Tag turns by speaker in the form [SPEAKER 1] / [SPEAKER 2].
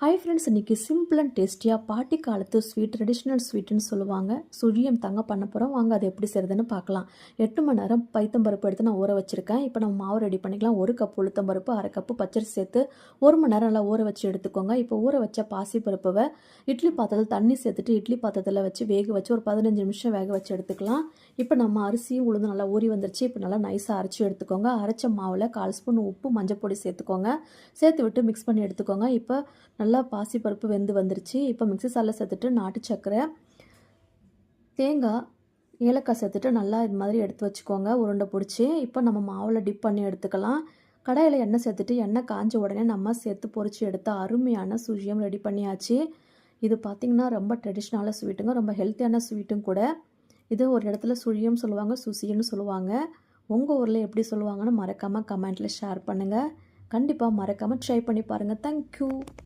[SPEAKER 1] Hi friends இன்றைக்கி simple and டேஸ்டியாக பாட்டி காலத்து ஸ்வீட் ட்ரெடிஷ்னல் ஸ்வீட்டுன்னு சொல்லுவாங்க. சுழியம் தங்க பண்ண போகிறோம் வாங்க அதை எப்படி செய்கிறதுன்னு பார்க்கலாம். எட்டு மணி நேரம் பைத்தம்பருப்பு எடுத்து நான் ஊற வச்சுருக்கேன். இப்போ நம்ம மாவு ரெடி பண்ணிக்கலாம். ஒரு கப் உளுத்தம்பருப்பு அரை கப்பு பச்சரிசி சேர்த்து ஒரு மணி நேரம் நல்லா ஊற வச்சு எடுத்துக்கோங்க. இப்போ ஊற வச்ச பாசி பருப்பை இட்லி பாத்திரத்தில் தண்ணி சேர்த்துட்டு இட்லி பாத்திரத்தில் வச்சு வேக வச்சு ஒரு பதினஞ்சு நிமிஷம் வேக வச்சு எடுத்துக்கலாம். இப்போ நம்ம அரிசியும் உளுந்து நல்லா ஊறி வந்துருச்சு. இப்போ நல்லா நைஸாக அரைச்சி எடுத்துக்கோங்க. அரைச்ச மாவில் கால் ஸ்பூன் உப்பு மஞ்சள் பொடி சேர்த்துக்கோங்க. சேர்த்து விட்டு மிக்ஸ் பண்ணி எடுத்துக்கோங்க. இப்போ நல்லா பாசிப்பருப்பு வெந்து வந்துருச்சு. இப்போ மிக்ஸி சாலில் சேர்த்துட்டு நாட்டு சர்க்கரை தேங்காய் ஏலக்காய் சேர்த்துட்டு நல்லா இது மாதிரி எடுத்து வச்சுக்கோங்க. உருண்டை பிடிச்சி. இப்போ நம்ம மாவில் டிப் பண்ணி எடுத்துக்கலாம். கடாயில் எண்ணெய் சேர்த்துட்டு எண்ணெய் காஞ்ச உடனே நம்ம சேர்த்து பொறிச்சு எடுத்த அருமையான சுழியம் ரெடி பண்ணியாச்சு. இது பார்த்திங்கன்னா ரொம்ப ட்ரெடிஷ்னலான ஸ்வீட்டுங்க ரொம்ப ஹெல்த்தியான ஸ்வீட்டும் கூட. இது ஒரு இடத்துல சுழியம் சொல்லுவாங்க சுசின்னு சொல்லுவாங்க. உங்கள் ஊரில் எப்படி சொல்லுவாங்கன்னு மறக்காமல் கமெண்ட்டில் ஷேர் பண்ணுங்கள் கண்டிப்பாக மறக்காமல் ட்ரை பண்ணி பாருங்கள் தேங்க்யூ